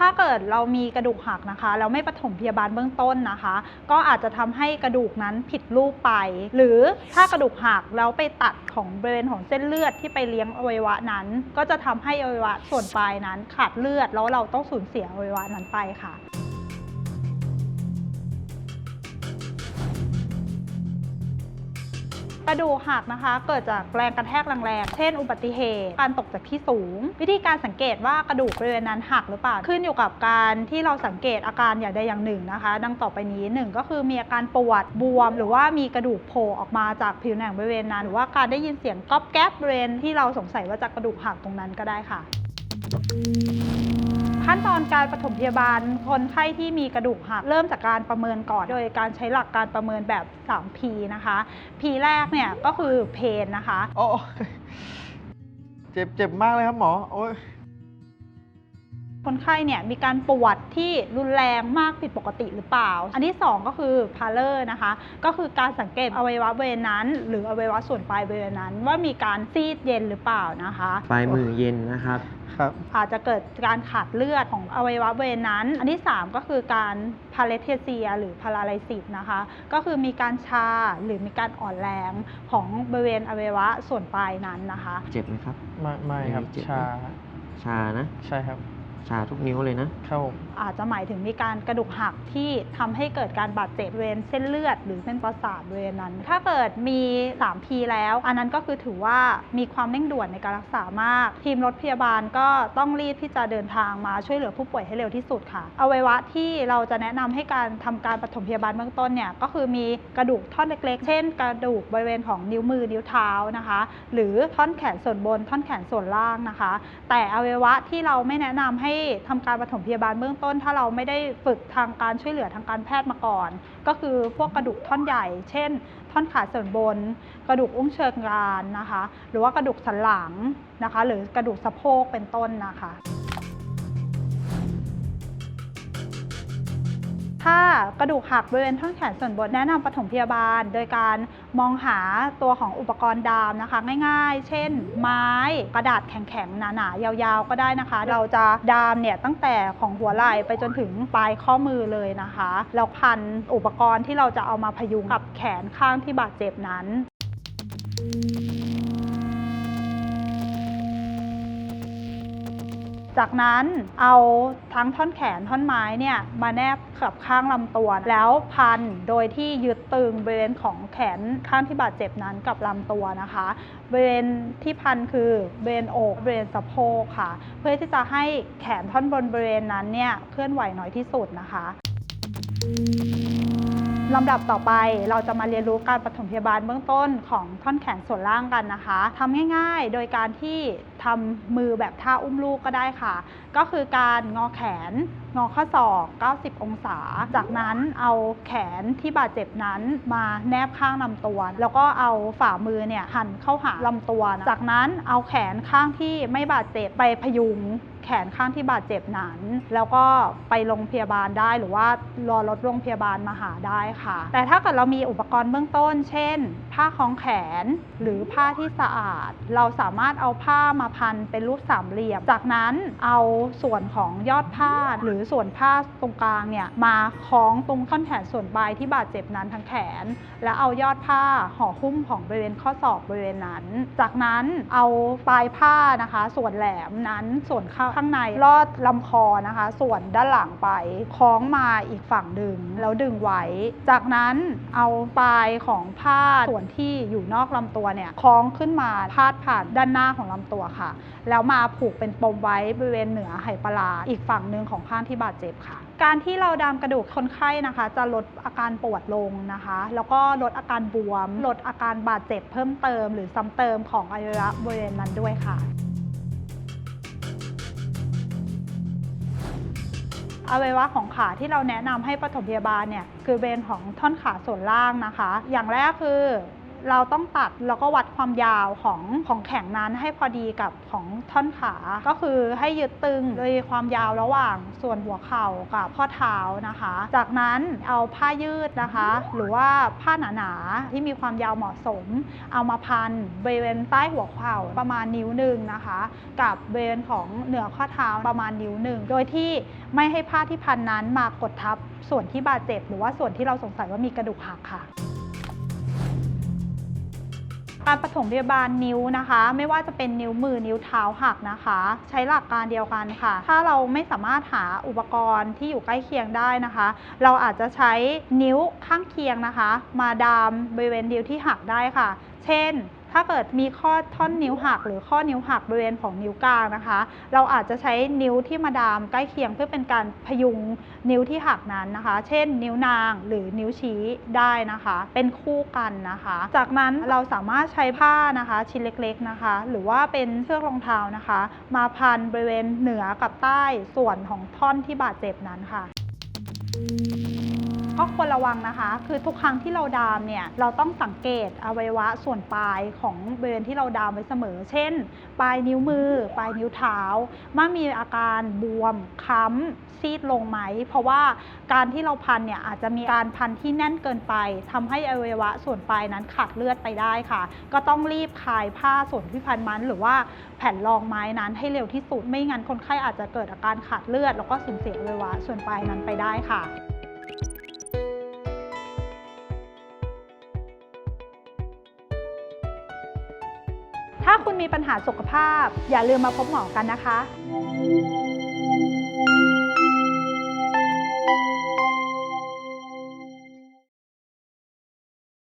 ถ้าเกิดเรามีกระดูกหักนะคะแล้วไม่ปฐมพยาบาลเบื้องต้นนะคะ ก็อาจจะทำให้กระดูกนั้นผิดรูปไป หรือถ้ากระดูกหักแล้วไปตัดของบริเวณของเส้นเลือดที่ไปเลี้ยงอวัยวะนั้น ก็จะทำให้อวัยวะส่วนปลายนั้นขาดเลือดแล้วเราต้องสูญเสียอวัยวะนั้นไปค่ะ ระดูกหักนะคะ เกิดจากแรงกระแทกแรงๆ เช่น อุบัติเหตุ การตกจากที่สูง วิธีการสังเกตว่ากระดูกบริเวณนั้นหักหรือเปล่า ขึ้นอยู่กับการที่เราสังเกตอาการอย่างใดอย่างหนึ่งนะคะ ดังต่อไปนี้หนึ่งก็คือมีอาการปวดบวม หรือว่ามีกระดูกโผล่ออกมาจากผิวหนังบริเวณนั้น หรือว่าการได้ยินเสียงก๊อบแก๊บบริเวณที่เราสงสัยว่าจากกระดูกหักตรงนั้นก็ได้ค่ะ ขั้นตอนการปฐมพยาบาลคนไข้ที่มีกระดูกหักเริ่มจากการประเมินก่อน โดยการใช้หลักการประเมินแบบ 3P นะคะ P แรกเนี่ยก็คือเพนนะคะ โอ้เจ็บเจ็บมากเลยครับหมอ โอ้ย คนไข้เนี่ยมีการปวดที่รุนแรงมากผิดปกติหรือเปล่า อันที่ 2 ก็คือพาเลอร์นะคะ ก็คือการสังเกตอวัยวะบริเวณนั้น หรืออวัยวะส่วนปลายบริเวณนั้น ว่ามีการซีดเย็นหรือเปล่านะคะ ปลายมือเย็นนะครับครับอาจจะเกิดการขาดเลือดของอวัยวะบริเวณนั้น อันที่ 3 ก็คือการพาเลเทเซีย หรือพาราไลซิสนะคะ ก็คือมีการชาหรือมีการอ่อนแรงของบริเวณอวัยวะส่วนปลายนั้นนะคะ เจ็บไหมครับ ไม่ไม่ครับไม่เจ็บชา ชานะ ใช่ครับ ชาทุกนิ้วเลยนะครับผมอาจจะหมายถึงมีการกระดูกหักที่ทำให้เกิดการบาดเจ็บบริเวณเส้นเลือด หรือเส้นประสาทบริเวณนั้น ถ้าเกิดมี 3P แล้ว อันนั้นก็คือถือว่ามีความเร่งด่วนในการรักษามาก ทีมรถพยาบาลก็ต้องรีบที่จะเดินทางมาช่วยเหลือผู้ป่วยให้เร็วที่สุดค่ะอวัยวะที่เราจะแนะนำให้การทำการปฐมพยาบาลเบื้องต้นเนี่ยก็คือมีกระดูกท่อนเล็กๆ เช่น กระดูกบริเวณของนิ้วมือนิ้วเท้านะคะ หรือท่อนแขนส่วนบนท่อนแขนส่วนล่างนะคะ แต่อวัยวะที่เราไม่แนะนำให้ทำการปฐมพยาบาลเบื้องต้น ถ้าเราไม่ได้ฝึกทางการช่วยเหลือทางการแพทย์มาก่อน ก็คือพวกกระดูกท่อนใหญ่ เช่น ท่อนขาส่วนบน กระดูกอุ้งเชิงกรานนะคะ หรือว่ากระดูกสันหลังนะคะ หรือกระดูกสะโพกเป็นต้นนะคะ ถ้ากระดูกหักบริเวณท่อนแขนส่วนบนแนะนำปฐมพยาบาล โดยการมองหาตัวของอุปกรณ์ดามนะคะ ง่ายๆ เช่น ไม้กระดาษแข็งๆ หนาๆ ยาวๆ ก็ได้นะคะ เราจะดามเนี่ยตั้งแต่ของหัวไหล่ไปจนถึงปลายข้อมือเลยนะคะแล้วพันอุปกรณ์ที่เราจะเอามาพยุงกับแขนข้างที่บาดเจ็บนั้น จากนั้นเอาทั้งท่อนแขนท่อนไม้เนี่ยมาแนบกับข้างลำตัว แล้วพันโดยที่ยึดตึงบริเวณของแขนข้างที่บาดเจ็บนั้นกับลำตัวนะคะบริเวณที่พันคือบริเวณอกบริเวณสะโพกค่ะ เพื่อที่จะให้แขนท่อนบนบริเวณนั้นเนี่ยเคลื่อนไหวน้อยที่สุดนะคะ ลำดับต่อไปเราจะมาเรียนรู้การปฐมพยาบาลเบื้องต้นของท่อนแขนส่วนล่างกันนะคะทำง่ายๆ โดยการที่ทำมือแบบท่าอุ้มลูกก็ได้ค่ะ ก็คือการงอแขนงอข้อศอก 90 องศา จากนั้นเอาแขนที่บาดเจ็บนั้นมาแนบข้างลำตัว แล้วก็เอาฝ่ามือเนี่ยหันเข้าหาลำตัว จากนั้นเอาแขนข้างที่ไม่บาดเจ็บไปพยุงแขนข้างที่บาดเจ็บนั้น แล้วก็ไปโรงพยาบาลได้หรือว่ารอรถโรงพยาบาลมาหาได้ค่ะ แต่ถ้าเกิดเรามีอุปกรณ์เบื้องต้น เช่น ผ้าคล้องแขนหรือผ้าที่สะอาด เราสามารถเอาผ้ามาพันเป็นรูปสามเหลี่ยม จากนั้นเอาส่วนของยอดผ้าหรือือส่วนผ้าตรงกลางเนี่ยมาคล้องตรงท่อนแขนส่วนปลายที่บาดเจ็บนั้นทั้งแขน แล้วเอายอดผ้าห่อหุ้มของบริเวณข้อศอกบริเวณนั้น จากนั้นเอาปลายผ้านะคะ ส่วนแหลมนั้นส่วนข้างข้างในลอดลำคอนะคะ ส่วนด้านหลังไปคล้องมาอีกฝั่งดึงแล้วดึงไว้ จากนั้นเอาปลายของผ้าส่วนที่อยู่นอกลำตัวเนี่ยคล้องขึ้นมาพาดผ่านด้านหน้าของลำตัวค่ะ แล้วมาผูกเป็นปมไว้บริเวณเหนือไหปลาร้าอีกฝั่งหนึ่งของข้างที่บาดเจ็บค่ะ การที่เราดามกระดูกคนไข้นะคะ จะลดอาการปวดลงนะคะ แล้วก็ลดอาการบวม ลดอาการบาดเจ็บเพิ่มเติม หรือซ้ำเติมของอวัยวะบริเวณนั้นด้วยค่ะอวัยวะของขาที่เราแนะนำให้ปฐมพยาบาลเนี่ยคือบริเวณของท่อนขาส่วนล่างนะคะ อย่างแรกคือ เราต้องตัดแล้วก็วัดความยาวของของแข็งนั้นให้พอดีกับของท่อนขา ก็คือให้ยึดตึงโดยความยาวระหว่างส่วนหัวเข่ากับข้อเท้านะคะ จากนั้นเอาผ้ายืดนะคะ หรือว่าผ้าหนาๆที่มีความยาวเหมาะสม เอามาพันบริเวณใต้หัวเข่าประมาณนิ้วหนึ่งนะคะ กับบริเวณของเหนือข้อเท้าประมาณนิ้วหนึ่งโดยที่ไม่ให้ผ้าที่พันนั้นมากดทับส่วนที่บาดเจ็บ หรือว่าส่วนที่เราสงสัยว่ามีกระดูกหักค่ะ การปฐมพยาบาลนิ้วนะคะ ไม่ว่าจะเป็นนิ้วมือนิ้วเท้าหักนะคะ ใช้หลักการเดียวกันค่ะ ถ้าเราไม่สามารถหาอุปกรณ์ที่อยู่ใกล้เคียงได้นะคะ เราอาจจะใช้นิ้วข้างเคียงนะคะ มาดามบริเวณนิ้วที่หักได้ค่ะ เช่น ถ้าเกิดมีข้อท่อนนิ้วหัก หรือข้อนิ้วหักบริเวณของนิ้วกลางนะคะ เราอาจจะใช้นิ้วที่มาดามใกล้เคียงเพื่อเป็นการพยุงนิ้วที่หักนั้นนะคะ เช่น นิ้วนางหรือนิ้วชี้ได้นะคะ เป็นคู่กันนะคะ จากนั้นเราสามารถใช้ผ้านะคะ ชิ้นเล็กๆนะคะ หรือว่าเป็นเชือกรองเท้านะคะ มาพันบริเวณเหนือกับใต้ส่วนของท่อนที่บาดเจ็บนั้นค่ะ ก็ควรระวังนะคะ คือทุกครั้งที่เราดามเนี่ยเราต้องสังเกตอวัยวะส่วนปลายของบริเวณที่เราดามไว้เสมอ เช่น ปลายนิ้วมือ ปลายนิ้วเท้าว่ามีอาการบวมค้ำซีดลงไหม เพราะว่าการที่เราพันเนี่ยอาจจะมีการพันที่แน่นเกินไปทำให้อวัยวะส่วนปลายนั้นขาดเลือดไปได้ค่ะ ก็ต้องรีบคลายผ้าส่วนที่พันมัน หรือว่าแผ่นรองไม้นั้นให้เร็วที่สุดไม่งั้นคนไข้อาจจะเกิดอาการขาดเลือด แล้วก็สูญเสียอวัยวะส่วนปลายนั้นไปได้ค่ะ ถ้าคุณมีปัญหาสุขภาพ อย่าลืมมาพบหมอกันนะคะ